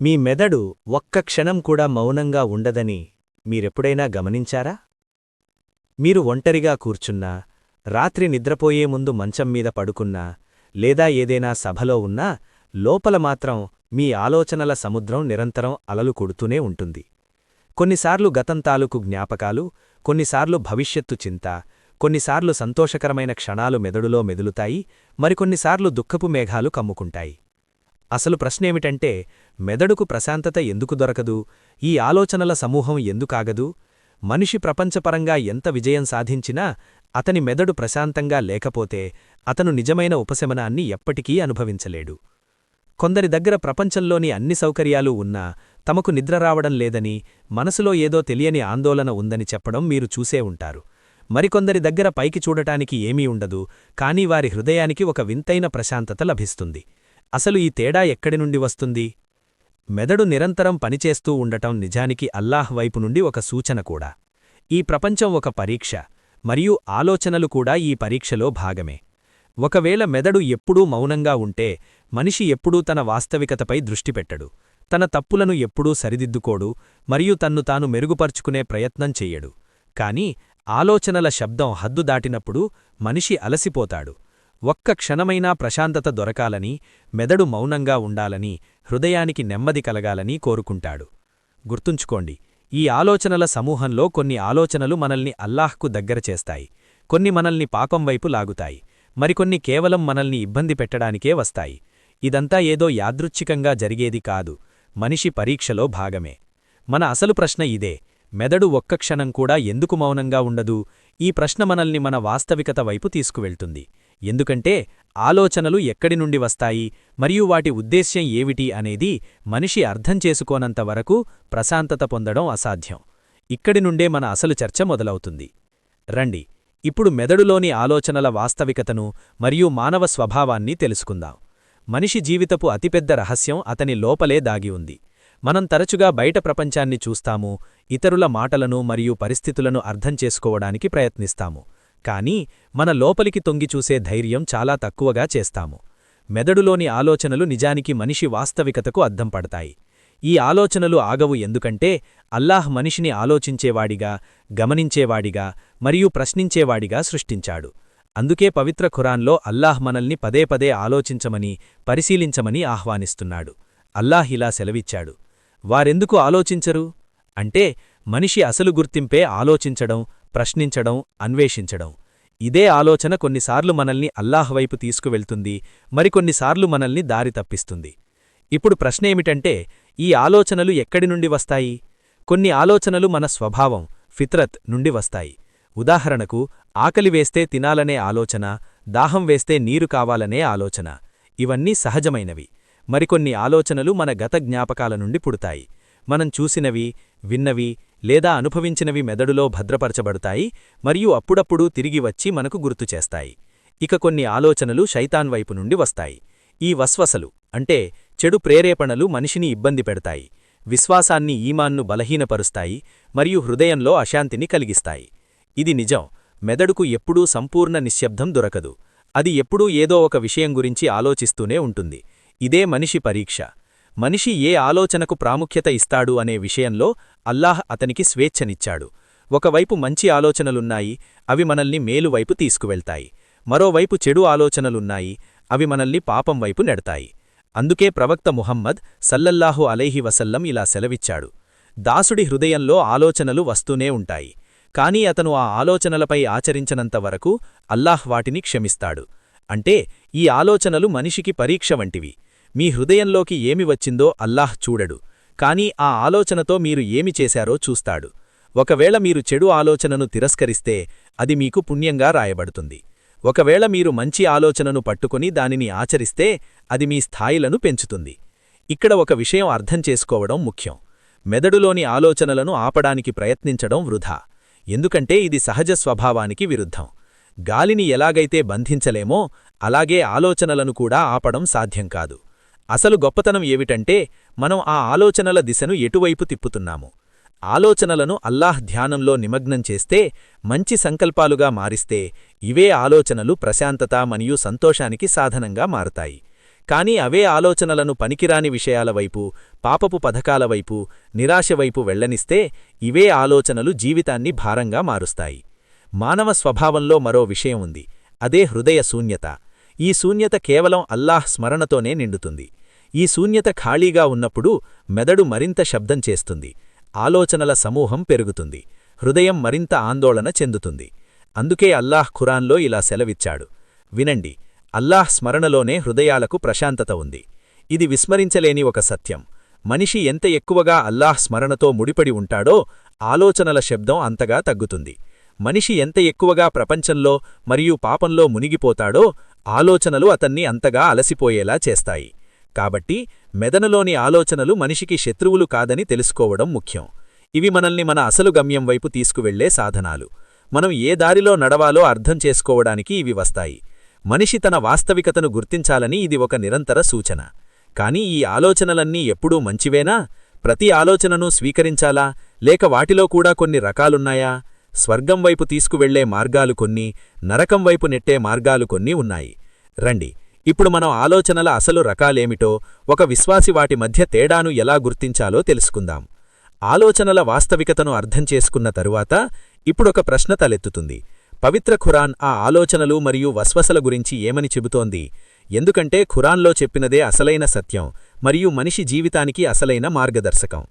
మీ మెదడు ఒక్క క్షణం కూడా మౌనంగా ఉండదని మీరెప్పుడైనా గమనించారా? మీరు ఒంటరిగా కూర్చున్నా రాత్రి నిద్రపోయే ముందు మంచం మీద పడుకున్నా లేదా ఏదైనా సభలో ఉన్నా లోపల మాత్రం మీ ఆలోచనల సముద్రం నిరంతరం అలలు కొడుతూనే ఉంటుంది. కొన్నిసార్లు గతం తాలూకు జ్ఞాపకాలు కొన్నిసార్లు భవిష్యత్తు చింత కొన్నిసార్లు సంతోషకరమైన క్షణాలు మెదడులో మెదులుతాయి మరికొన్నిసార్లు దుఃఖపు మేఘాలు కమ్ముకుంటాయి. అసలు ప్రశ్నేమిటంటే మెదడుకు ప్రశాంతత ఎందుకు దొరకదు? ఈ ఆలోచనల సమూహం ఎందుకాగదు? మనిషి ప్రపంచపరంగా ఎంత విజయం సాధించినా అతని మెదడు ప్రశాంతంగా లేకపోతే అతను నిజమైన ఉపశమనాన్ని ఎప్పటికీ అనుభవించలేడు. కొందరి దగ్గర ప్రపంచంలోని అన్ని సౌకర్యాలు ఉన్నా తమకు నిద్ర రావడం లేదని మనసులో ఏదో తెలియని ఆందోళన ఉందని చెప్పడం మీరు చూసే ఉంటారు. మరికొందరి దగ్గర పైకి చూడటానికి ఏమీ ఉండదు కానీ వారి హృదయానికి ఒక వింతైన ప్రశాంతత లభిస్తుంది. అసలు ఈ తేడా ఎక్కడి నుండి వస్తుంది? మెదడు నిరంతరం పనిచేస్తూ ఉండటం నిజానికి అల్లాహ్ వైపు నుండి ఒక సూచన కూడా. ఈ ప్రపంచం ఒక పరీక్ష మరియు ఆలోచనలు కూడా ఈ పరీక్షలో భాగమే. ఒకవేళ మెదడు ఎప్పుడూ మౌనంగా ఉంటే మనిషి ఎప్పుడూ తన వాస్తవికతపై దృష్టిపెట్టడు తన తప్పులను ఎప్పుడూ సరిదిద్దుకోడు మరియు తన్ను తాను మెరుగుపరుచుకునే ప్రయత్నం చెయ్యడు. కాని ఆలోచనల శబ్దం హద్దు దాటినప్పుడు మనిషి అలసిపోతాడు. ఒక్క క్షణమైనా ప్రశాంతత దొరకాలని మెదడు మౌనంగా ఉండాలని హృదయానికి నెమ్మది కలగాలని కోరుకుంటాడు. గుర్తుంచుకోండి ఈ ఆలోచనల సమూహంలో కొన్ని ఆలోచనలు మనల్ని అల్లాహ్కు దగ్గర చేస్తాయి. కొన్ని మనల్ని పాపం వైపు లాగుతాయి. మరికొన్ని కేవలం మనల్ని ఇబ్బంది పెట్టడానికే వస్తాయి. ఇదంతా ఏదో యాదృచ్ఛికంగా జరిగేది కాదు. మనిషి పరీక్షలో భాగమే. మన అసలు ప్రశ్న ఇదే. మెదడు ఒక్క క్షణం కూడా ఎందుకు మౌనంగా ఉండదు? ఈ ప్రశ్న మనల్ని మన వాస్తవికత వైపు తీసుకువెళ్తుంది. ఎందుకంటే ఆలోచనలు ఎక్కడి నుండి వస్తాయి మరియు వాటి ఉద్దేశ్యం ఏమిటి అనేది మనిషి అర్థం చేసుకోనంత వరకు ప్రశాంతత పొందడం అసాధ్యం. ఇక్కడి నుండే మన అసలు చర్చ మొదలవుతుంది. రండి ఇప్పుడు మెదడులోని ఆలోచనల వాస్తవికతను మరియు మానవ స్వభావాన్ని తెలుసుకుందాం. మనిషి జీవితపు అతిపెద్ద రహస్యం అతని లోపలే దాగి ఉంది. మనం తరచుగా బయట ప్రపంచాన్ని చూస్తాము ఇతరుల మాటలను మరియు పరిస్థితులను అర్థం చేసుకోవడానికి ప్రయత్నిస్తాము. కానీ మన లోపలికి తొంగిచూసే ధైర్యం చాలా తక్కువగా చేస్తాము. మెదడులోని ఆలోచనలు నిజానికి మనిషి వాస్తవికతకు అద్దం పడతాయి. ఈ ఆలోచనలు ఆగవు ఎందుకంటే అల్లాహ్ మనిషిని ఆలోచించేవాడిగా గమనించేవాడిగా మరియు ప్రశ్నించేవాడిగా సృష్టించాడు. అందుకే పవిత్ర ఖురాన్లో అల్లాహ్ మనల్ని పదే పదే ఆలోచించమని పరిశీలించమని ఆహ్వానిస్తున్నాడు. అల్లాహ్ ఇలా సెలవిచ్చాడు. వారెందుకు ఆలోచించరు? అంటే మనిషి అసలు గుర్తింపే ఆలోచించడం ప్రశ్నించడం అన్వేషించడం. ఇదే ఆలోచన కొన్నిసార్లు మనల్ని అల్లాహ్వైపు తీసుకువెళ్తుంది మరికొన్నిసార్లు మనల్ని దారి తప్పిస్తుంది. ఇప్పుడు ప్రశ్నేమిటంటే ఈ ఆలోచనలు ఎక్కడి నుండి వస్తాయి? కొన్ని ఆలోచనలు మన స్వభావం ఫిత్రత్ నుండి వస్తాయి. ఉదాహరణకు ఆకలి వేస్తే తినాలనే ఆలోచన దాహం వేస్తే నీరు కావాలనే ఆలోచన. ఇవన్నీ సహజమైనవి. మరికొన్ని ఆలోచనలు మన గత జ్ఞాపకాల నుండి పుడతాయి. మనం చూసినవి విన్నవి లేదా అనుభవించినవి మెదడులో భద్రపరచబడతాయి మరియు అప్పుడప్పుడు తిరిగి వచ్చి మనకు గుర్తుచేస్తాయి ఇక కొన్ని ఆలోచనలు శైతాన్ వైపు నుండి వస్తాయి. ఈ వస్వసలు అంటే చెడు ప్రేరేపణలు మనిషిని ఇబ్బంది పెడతాయి విశ్వాసాన్ని ఈమాన్ను బలహీనపరుస్తాయి మరియు హృదయంలో అశాంతిని కలిగిస్తాయి. ఇది నిజం మెదడుకు ఎప్పుడూ సంపూర్ణ నిశ్శబ్దం దొరకదు. అది ఎప్పుడూ ఏదో ఒక విషయం గురించి ఆలోచిస్తూనే ఉంటుంది. ఇదే మనిషి పరీక్ష. మనిషి ఏ ఆలోచనకు ప్రాముఖ్యత ఇస్తాడు అనే విషయంలో అల్లాహ్ అతనికి స్వేచ్ఛనిచ్చాడు. ఒకవైపు మంచి ఆలోచనలున్నాయి అవి మనల్ని మేలువైపు తీసుకువెళ్తాయి. మరోవైపు చెడు ఆలోచనలున్నాయి అవి మనల్ని పాపం వైపు నెడతాయి. అందుకే ప్రవక్త ముహమ్మద్ సల్లల్లాహు అలైహి వసల్లం ఇలా సెలవిచ్చాడు. దాసుడి హృదయంలో ఆలోచనలు వస్తూనే ఉంటాయి. కాని అతను ఆ ఆలోచనలపై ఆచరించనంత వరకు అల్లాహ్ వాటిని క్షమిస్తాడు. అంటే ఈ ఆలోచనలు మనిషికి పరీక్ష వంటివి. మీ హృదయంలోకి ఏమి వచ్చిందో అల్లాహ్ చూడడు కానీ ఆ ఆలోచనతో మీరు ఏమి చేశారో చూస్తాడు. ఒకవేళ మీరు చెడు ఆలోచనను తిరస్కరిస్తే అది మీకు పుణ్యంగా రాయబడుతుంది. ఒకవేళ మీరు మంచి ఆలోచనను పట్టుకుని దానిని ఆచరిస్తే అది మీ స్థాయిలను పెంచుతుంది. ఇక్కడ ఒక విషయం అర్థం చేసుకోవడం ముఖ్యం. మెదడులోని ఆలోచనలను ఆపడానికి ప్రయత్నించడం వృధా. ఎందుకంటే ఇది సహజ స్వభావానికి విరుద్ధం. గాలిని ఎలాగైతే బంధించలేమో అలాగే ఆలోచనలను కూడా ఆపడం సాధ్యం కాదు. అసలు గొప్పతనం ఏమిటంటే మనం ఆ ఆలోచనల దిశను ఎటువైపు తిప్పుతున్నాము. ఆలోచనలను అల్లాహ్ ధ్యానంలో నిమగ్నం చేస్తే మంచి సంకల్పాలుగా మారిస్తే ఇవే ఆలోచనలు ప్రశాంతత మరియు సంతోషానికి సాధనంగా మారతాయి. కాని అవే ఆలోచనలను పనికిరాని విషయాల వైపు పాపపు పథకాల వైపు నిరాశ వైపు వెళ్ళనిస్తే ఇవే ఆలోచనలు జీవితాన్ని భారంగా మారుస్తాయి. మానవ స్వభావంలో మరో విషయం ఉంది. అదే హృదయ శూన్యత. ఈ శూన్యత కేవలం అల్లాహ్ స్మరణతోనే నిండుతుంది. ఈ శూన్యత ఖాళీగా ఉన్నప్పుడు మెదడు మరింత శబ్దం చేస్తుంది. ఆలోచనల సమూహం పెరుగుతుంది. హృదయం మరింత ఆందోళన చెందుతుంది. అందుకే అల్లాహ్ ఖురాన్లో ఇలా సెలవిచ్చాడు. వినండి అల్లాహ్ స్మరణలోనే హృదయాలకు ప్రశాంతత ఉంది. ఇది విస్మరించలేని ఒక సత్యం. మనిషి ఎంత ఎక్కువగా అల్లాహ్ స్మరణతో ముడిపడి ఉంటాడో ఆలోచనల శబ్దం అంతగా తగ్గుతుంది. మనిషి ఎంత ఎక్కువగా ప్రపంచంలో మరియు పాపంలో మునిగిపోతాడో ఆలోచనలు అతన్ని అంతగా అలసిపోయేలా చేస్తాయి. కాబట్టి మెదనులోని ఆలోచనలు మనిషికి శత్రువులు కాదని తెలుసుకోవడం ముఖ్యం. ఇవి మనల్ని మన అసలు గమ్యం వైపు తీసుకువెళ్ళే సాధనాలు. మనం ఏ దారిలో నడవాలో అర్థం చేసుకోవడానికి ఇవి వస్తాయి. మనిషి తన వాస్తవికతను గుర్తించాలని ఇది ఒక నిరంతర సూచన. కాని ఈ ఆలోచనలన్నీ ఎప్పుడూ మంచివేనా? ప్రతి ఆలోచనను స్వీకరించాలా? లేక వాటిలో కూడా కొన్ని రకాలున్నాయా? స్వర్గం వైపు తీసుకువెళ్ళే మార్గాలు కొన్ని నరకం వైపు నెట్టే మార్గాలు కొన్ని ఉన్నాయి. రండి ఇప్పుడు మనం ఆలోచనల అసలు రకాలేమిటో ఒక విశ్వాసి వాటి మధ్య తేడాను ఎలా గుర్తించాలో తెలుసుకుందాం. ఆలోచనల వాస్తవికతను అర్థం చేసుకున్న తరువాత ఇప్పుడొక ప్రశ్న తలెత్తుతుంది. పవిత్ర ఖురాన్ ఆ ఆలోచనలు మరియు వస్వసల గురించి ఏమని చెబుతోంది? ఎందుకంటే ఖురాన్లో చెప్పినదే అసలైన సత్యం మరియు మనిషి జీవితానికి అసలైన మార్గదర్శకం.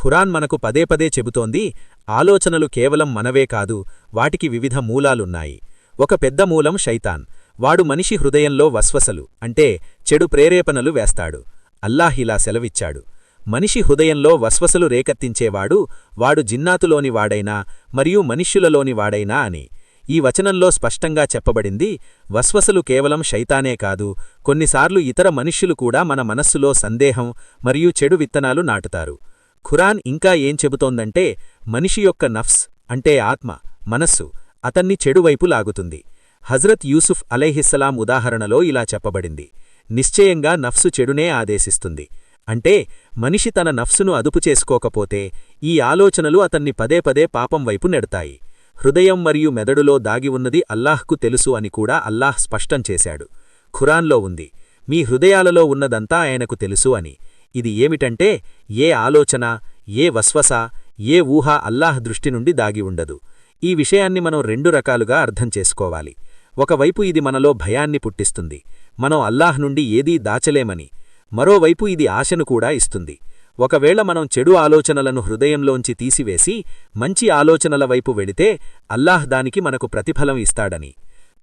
ఖురాన్ మనకు పదే పదే చెబుతోంది ఆలోచనలు కేవలం మనవే కాదు వాటికి వివిధ మూలాలున్నాయి. ఒక పెద్ద మూలం షైతాన్ వాడు మనిషి హృదయంలో వస్వసలు అంటే చెడు ప్రేరేపణలు వేస్తాడు. అల్లాహిలా సెలవిచ్చాడు. మనిషి హృదయంలో వస్వసలు రేకెత్తించేవాడు వాడు జిన్నాతులోని వాడైనా మరియు మనుష్యులలోని వాడైనా అని. ఈ వచనంలో స్పష్టంగా చెప్పబడింది వస్వసలు కేవలం శైతానే కాదు కొన్నిసార్లు ఇతర మనుష్యులు కూడా మన మనస్సులో సందేహం మరియు చెడు విత్తనాలు నాటుతారు. ఖురాన్ ఇంకా ఏం చెబుతోందంటే మనిషి యొక్క నఫ్స్ అంటే ఆత్మ మనస్సు అతన్ని చెడువైపు లాగుతుంది. హజ్రత్ యూసుఫ్ అలైహిస్సలాం ఉదాహరణలో ఇలా చెప్పబడింది. నిశ్చయంగా నఫ్సు చెడునే ఆదేశిస్తుంది. అంటే మనిషి తన నఫ్సును అదుపు చేసుకోకపోతే ఈ ఆలోచనలు అతన్ని పదే పదే పాపం వైపు నెడతాయి. హృదయం మరియు మెదడులో దాగి ఉన్నది అల్లాహ్కు తెలుసు అని కూడా అల్లాహ్ స్పష్టం చేశాడు. ఖురాన్లో ఉంది. మీ హృదయాలలో ఉన్నదంతా ఆయనకు తెలుసు అని. ఇది ఏమిటంటే ఏ ఆలోచన ఏ వస్వస ఏ ఊహ అల్లాహ్ దృష్టి నుండి దాగి ఉండదు. ఈ విషయాన్ని మనం రెండు రకాలుగా అర్థం చేసుకోవాలి. ఒకవైపు ఇది మనలో భయాన్ని పుట్టిస్తుంది. మనం అల్లాహ్ నుండి ఏదీ దాచలేమని. మరోవైపు ఇది ఆశను కూడా ఇస్తుంది. ఒకవేళ మనం చెడు ఆలోచనలను హృదయంలోంచి తీసివేసి మంచి ఆలోచనల వైపు వెళితే అల్లాహ్ దానికి మనకు ప్రతిఫలం ఇస్తాడని.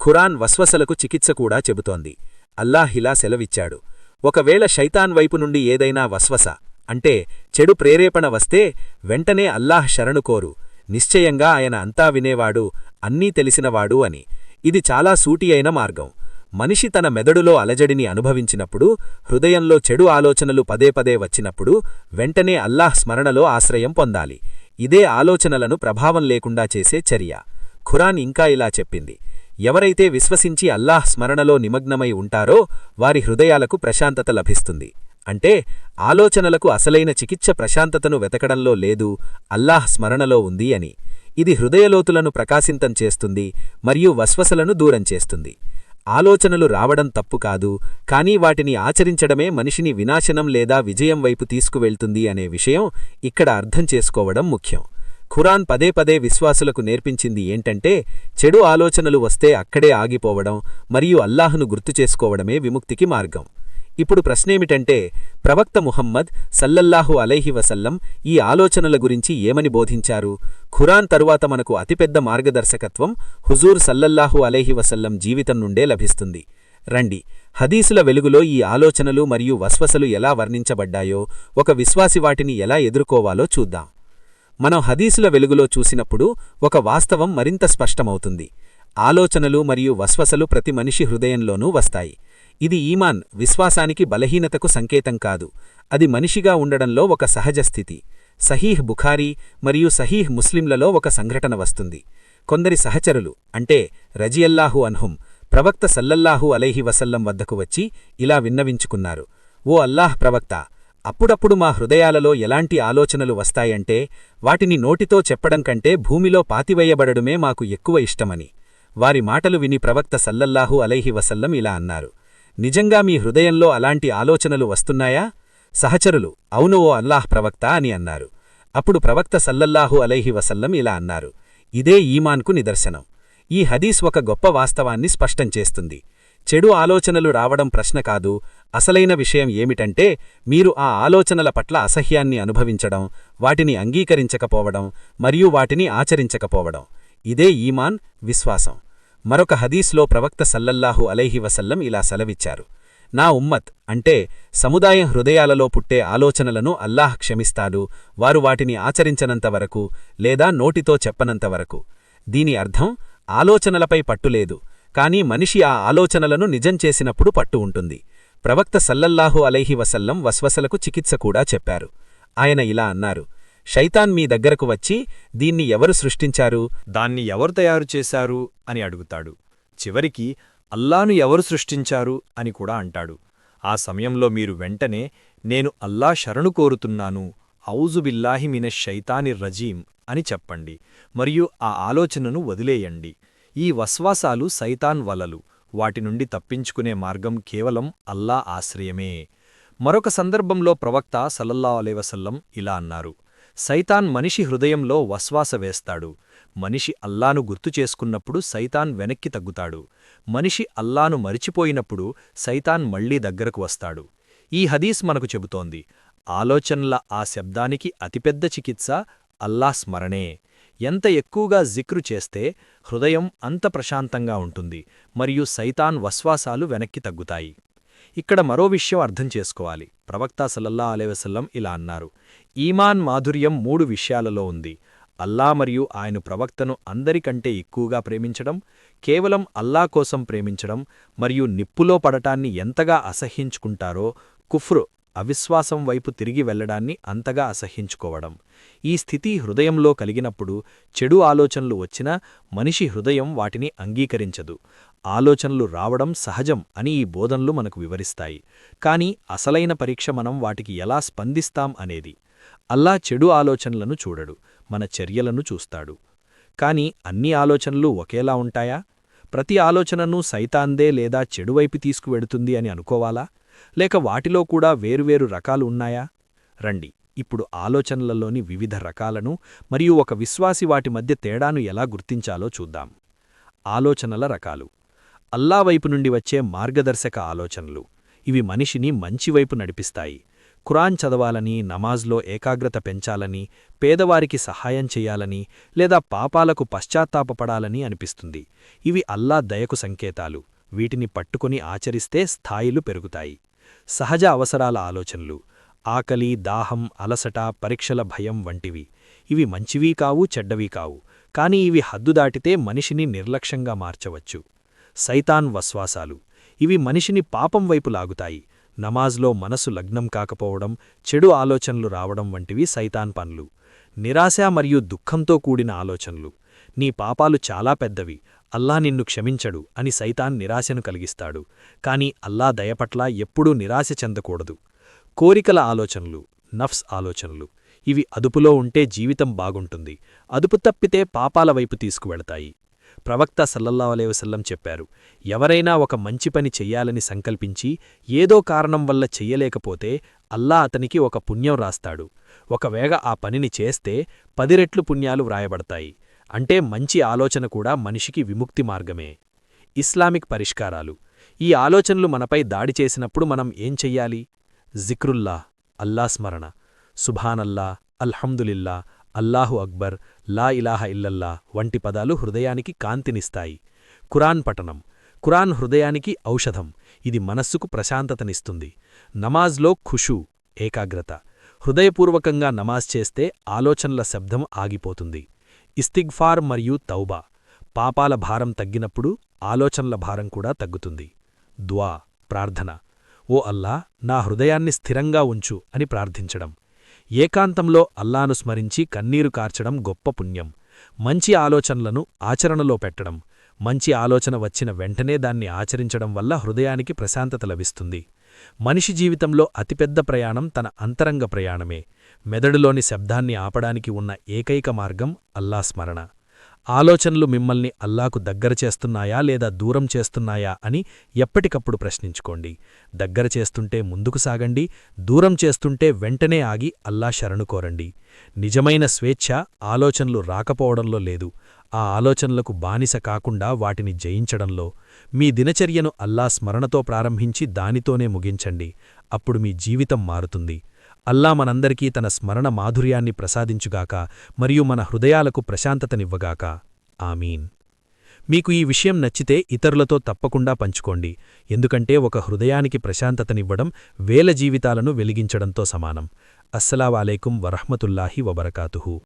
ఖురాన్ వస్వసలకు చికిత్స కూడా చెబుతోంది. అల్లాహ్ ఇలా సెలవిచ్చాడు. ఒకవేళ శైతాన్ వైపు నుండి ఏదైనా వస్వస అంటే చెడు ప్రేరేపణ వస్తే వెంటనే అల్లాహ్ శరణు కోరు. నిశ్చయంగా ఆయన అంతా వినేవాడు అన్నీ తెలిసినవాడు అని. ఇది చాలా సూటి అయిన మార్గం. మనిషి తన మెదడులో అలజడిని అనుభవించినప్పుడు హృదయంలో చెడు ఆలోచనలు పదే పదే వచ్చినప్పుడు వెంటనే అల్లాహ్ స్మరణలో ఆశ్రయం పొందాలి. ఇదే ఆలోచనలను ప్రభావం లేకుండా చేసే చర్య. ఖురాన్ ఇంకా ఇలా చెప్పింది. ఎవరైతే విశ్వసించి అల్లాహ్ స్మరణలో నిమగ్నమై ఉంటారో వారి హృదయాలకు ప్రశాంతత లభిస్తుంది. అంటే ఆలోచనలకు అసలైన చికిత్స ప్రశాంతతను వెతకడంలో లేదు అల్లాహ్ స్మరణలో ఉంది అని. ఇది హృదయలోతులను ప్రకాశింతం చేస్తుంది మరియు వస్వసలను దూరం చేస్తుంది. ఆలోచనలు రావడం తప్పు కాదు కానీ వాటిని ఆచరించడమే మనిషిని వినాశనం లేదా విజయం వైపు తీసుకువెళ్తుంది అనే విషయం ఇక్కడ అర్థం చేసుకోవడం ముఖ్యం. ఖురాన్ పదే పదే విశ్వాసులకు నేర్పించింది ఏంటంటే చెడు ఆలోచనలు వస్తే అక్కడే ఆగిపోవడం మరియు అల్లాహును గుర్తుచేసుకోవడమే విముక్తికి మార్గం. ఇప్పుడు ప్రశ్నేమిటంటే ప్రవక్త ముహమ్మద్ సల్లల్లాహు అలైహి వసల్లం ఈ ఆలోచనల గురించి ఏమని బోధించారు? ఖురాన్ తరువాత మనకు అతిపెద్ద మార్గదర్శకత్వం హుజూర్ సల్లల్లాహు అలైహి వసల్లం జీవితం నుండే లభిస్తుంది. రండి హదీసుల వెలుగులో ఈ ఆలోచనలు మరియు వస్వసలు ఎలా వర్ణించబడ్డాయో ఒక విశ్వాసి వాటిని ఎలా ఎదుర్కోవాలో చూద్దాం. మనం హదీసుల వెలుగులో చూసినప్పుడు ఒక వాస్తవం మరింత స్పష్టమవుతుంది. ఆలోచనలు మరియు వస్వసలు ప్రతి మనిషి హృదయంలోనూ వస్తాయి. ఇది ఈమాన్ విశ్వాసానికి బలహీనతకు సంకేతం కాదు. అది మనిషిగా ఉండడంలో ఒక సహజ స్థితి. సహీహ్ బుఖారీ మరియు సహీహ్ ముస్లింలలో ఒక సంఘటన వస్తుంది. కొందరి సహచరులు అంటే రజియల్లాహు అన్హుం ప్రవక్త సల్లల్లాహు అలైహి వసల్లం వద్దకు వచ్చి ఇలా విన్నవించుకున్నారు. ఓ అల్లాహ్ ప్రవక్త అప్పుడప్పుడు మా హృదయాలలో ఎలాంటి ఆలోచనలు వస్తాయంటే వాటిని నోటితో చెప్పడం కంటే భూమిలో పాతివేయబడడమే మాకు ఎక్కువ ఇష్టమని. వారి మాటలు విని ప్రవక్త సల్లల్లాహు అలైహి వసల్లం ఇలా అన్నారు. నిజంగా మీ హృదయంలో అలాంటి ఆలోచనలు వస్తున్నాయా? సహచరులు అవును ఓ అల్లాహ్ ప్రవక్త అని అన్నారు. అప్పుడు ప్రవక్త సల్లల్లాహు అలైహి వసల్లం ఇలా అన్నారు. ఇదే ఈమాన్కు నిదర్శనం. ఈ హదీస్ ఒక గొప్ప వాస్తవాన్ని స్పష్టం చేస్తుంది. చెడు ఆలోచనలు రావడం ప్రశ్న కాదు అసలైన విషయం ఏమిటంటే మీరు ఆ ఆలోచనల పట్ల అసహ్యాన్ని అనుభవించడం వాటిని అంగీకరించకపోవడం మరియు వాటిని ఆచరించకపోవడం. ఇదే ఈమాన్ విశ్వాసం. మరొక హదీస్లో ప్రవక్త సల్లల్లాహు అలైహి వసల్లం ఇలా సెలవిచ్చారు. నా ఉమ్మత్ అంటే సముదాయం హృదయాలలో పుట్టే ఆలోచనలను అల్లాహ్ క్షమిస్తాడు వారు వాటిని ఆచరించనంతవరకు లేదా నోటితో చెప్పనంతవరకు దీని అర్థం ఆలోచనలపై పట్టులేదు కాని మనిషి ఆ ఆలోచనలను నిజం చేసినప్పుడు పట్టు ఉంటుంది. ప్రవక్త సల్లల్లాహు అలైహి వసల్లం వస్వసలకు చికిత్స కూడా చెప్పారు. ఆయన ఇలా అన్నారు శైతాన్ మీ దగ్గరకు వచ్చి దీన్ని ఎవరు సృష్టించారు? దాన్ని ఎవరు తయారు చేశారు? అని అడుగుతాడు. చివరికి అల్లాను ఎవరు సృష్టించారు? అని కూడా అంటాడు. ఆ సమయంలో మీరు వెంటనే నేను అల్లా శరణు కోరుతున్నాను ఔజుబిల్లాహి మిన శైతాని రజీం అని చెప్పండి. మరియు ఆ ఆలోచనను వదిలేయండి. ఈ వస్వాసాలు సైతాన్ వలలు. వాటి నుండి తప్పించుకునే మార్గం కేవలం అల్లా ఆశ్రయమే. మరొక సందర్భంలో ప్రవక్త సలల్లా అలేవసల్లం ఇలా అన్నారు సైతాన్ మనిషి హృదయంలో వస్వాస వేస్తాడు. మనిషి అల్లాను గుర్తు చేసుకున్నప్పుడు సైతాన్ వెనక్కి తగ్గుతాడు. మనిషి అల్లాను మరిచిపోయినప్పుడు సైతాన్ మళ్ళీ దగ్గరకు వస్తాడు. ఈ హదీస్ మనకు చెబుతోంది ఆలోచనల ఆ శబ్దానికి అతిపెద్ద చికిత్స అల్లా స్మరణే. ఎంత ఎక్కువగా జిక్రు చేస్తే హృదయం అంత ప్రశాంతంగా ఉంటుంది మరియు సైతాన్ వస్వాసాలు వెనక్కి తగ్గుతాయి. ఇక్కడ మరో విషయం అర్థం చేసుకోవాలి. ప్రవక్త సల్లల్లా అలేవసల్లం ఇలా అన్నారు ఈమాన్ మాధుర్యం మూడు విషయాలలో ఉంది. అల్లా మరియు ఆయన ప్రవక్తను అందరికంటే ఎక్కువగా ప్రేమించడం కేవలం అల్లా కోసం ప్రేమించడం మరియు నిప్పులో పడటాన్ని ఎంతగా అసహ్యించుకుంటారో కుఫ్రు అవిశ్వాసం వైపు తిరిగి వెళ్ళడాన్ని అంతగా అసహ్యించుకోవడం. ఈ స్థితి హృదయంలో కలిగినప్పుడు చెడు ఆలోచనలు వచ్చినా మనిషి హృదయం వాటిని అంగీకరించదు. ఆలోచనలు రావడం సహజం అని ఈ బోధనలు మనకు వివరిస్తాయి. కాని అసలైన పరీక్ష మనం వాటికి ఎలా స్పందిస్తాం అనేది. అల్లా చెడు ఆలోచనలను చూడడు మన చర్యలను చూస్తాడు. కాని అన్ని ఆలోచనలు ఒకేలా ఉంటాయా? ప్రతి ఆలోచనను సైతాందే లేదా చెడువైపు తీసుకువెడుతుంది అని అనుకోవాలా? లేక వాటిలో కూడా వేరువేరు రకాలు ఉన్నాయా? రండి. ఇప్పుడు ఆలోచనలలోని వివిధ రకాలను మరియు ఒక విశ్వాసి వాటి మధ్య తేడాను ఎలా గుర్తించాలో చూద్దాం. ఆలోచనల రకాలు. అల్లావైపు నుండి వచ్చే మార్గదర్శక ఆలోచనలు. ఇవి మనిషిని మంచివైపు నడిపిస్తాయి. ఖురాన్ చదవాలని నమాజ్లో ఏకాగ్రత పెంచాలని పేదవారికి సహాయం చేయాలని లేదా పాపాలకు పశ్చాత్తాపపడాలని అనిపిస్తుంది. ఇవి అల్లా దయకు సంకేతాలు. వీటిని పట్టుకుని ఆచరిస్తే స్థాయిలు పెరుగుతాయి. సహజ అవసరాల ఆలోచనలు. ఆకలి దాహం అలసట పరీక్షల భయం వంటివి. ఇవి మంచివీ కావు చెడ్డవీ కావు. కాని ఇవి హద్దు దాటితే మనిషిని నిర్లక్ష్యంగా మార్చవచ్చు. సైతాన్ వస్వాసాలు ఇవి మనిషిని పాపం వైపు లాగుతాయి. నమాజ్లో మనసు లగ్నం కాకపోవడం చెడు ఆలోచనలు రావడం వంటివి సైతాన్ పనులు. నిరాశ మరియు దుఃఖంతో కూడిన ఆలోచనలు. నీ పాపాలు చాలా పెద్దవి. అల్లా నిన్ను క్షమించడు అని సైతాన్ నిరాశను కలిగిస్తాడు. కాని అల్లా దయపట్ల ఎప్పుడూ నిరాశ చెందకూడదు. కోరికల ఆలోచనలు నఫ్స్ ఆలోచనలు. ఇవి అదుపులో ఉంటే జీవితం బాగుంటుంది. అదుపు తప్పితే పాపాల వైపు తీసుకువెళతాయి. ప్రవక్త సల్లల్లా అలేవసల్లం చెప్పారు ఎవరైనా ఒక మంచి పని చెయ్యాలని సంకల్పించి ఏదో కారణం వల్ల చెయ్యలేకపోతే అల్లా అతనికి ఒక పుణ్యం రాస్తాడు. ఒకవేళ ఆ పనిని చేస్తే పది రెట్లు పుణ్యాలు వ్రాయబడతాయి. అంటే మంచి ఆలోచన కూడా మనిషికి విముక్తి మార్గమే. ఇస్లామిక్ పరిష్కారాలు. ఈ ఆలోచనలు మనపై దాడి చేసినప్పుడు మనం ఏం చెయ్యాలి? జిక్రుల్లా అల్లాస్మరణ సుభానల్లా అల్హమ్దులిల్లా అల్లాహు అక్బర్ లా ఇలాహ ఇల్లల్లా వంటి పదాలు హృదయానికి కాంతినిస్తాయి. కురాన్ పఠనం. కురాన్ హృదయానికి ఔషధం. ఇది మనస్సుకు ప్రశాంతతనిస్తుంది. నమాజ్లో ఖుషూ ఏకాగ్రత. హృదయపూర్వకంగా నమాజ్ చేస్తే ఆలోచనల శబ్దం ఆగిపోతుంది. ఇస్తిగ్ఫార్ మరియు తౌబా. పాపాల భారం తగ్గినప్పుడు ఆలోచనల భారం కూడా తగ్గుతుంది. ద్వా ప్రార్థన. ఓ అల్లా నా హృదయాన్ని స్థిరంగా ఉంచు అని ప్రార్థించడం. ఏకాంతంలో అల్లాను స్మరించి కన్నీరు కార్చడం గొప్ప పుణ్యం. మంచి ఆలోచనలను ఆచరణలో పెట్టడం. మంచి ఆలోచన వచ్చిన వెంటనే దాన్ని ఆచరించడం వల్ల హృదయానికి ప్రశాంతత లభిస్తుంది. మనిషి జీవితంలో అతిపెద్ద ప్రయాణం తన అంతరంగ ప్రయాణమే. మెదడులోని శబ్దాన్ని ఆపడానికి ఉన్న ఏకైక మార్గం అల్లా స్మరణ. ఆలోచనలు మిమ్మల్ని అల్లాకు దగ్గర చేస్తున్నాయా లేదా దూరం చేస్తున్నాయా అని ఎప్పటికప్పుడు ప్రశ్నించుకోండి. దగ్గర చేస్తుంటే ముందుకు సాగండి దూరం చేస్తుంటే వెంటనే ఆగి అల్లా శరణు కోరండి. నిజమైన స్వేచ్ఛ ఆలోచనలు రాకపోవడంలో లేదు. ఆ ఆలోచనలకు బానిస కాకుండా వాటిని జయించడంలో. మీ దినచర్యను అల్లా స్మరణతో ప్రారంభించి దానితోనే ముగించండి. అప్పుడు మీ జీవితం మారుతుంది. అల్లా మనందరికీ తన స్మరణ మాధుర్యాన్ని ప్రసాదించుగాక మరియు మన హృదయాలకు ప్రశాంతతనివ్వగాక. ఆమీన్. మీకు ఈ విషయం నచ్చితే ఇతరులతో తప్పకుండా పంచుకోండి. ఎందుకంటే ఒక హృదయానికి ప్రశాంతతనివ్వడం వేల జీవితాలను వెలిగించడంతో సమానం. అస్సలావాలేకుం వరహ్మతుల్లాహి వబరకాతుహు.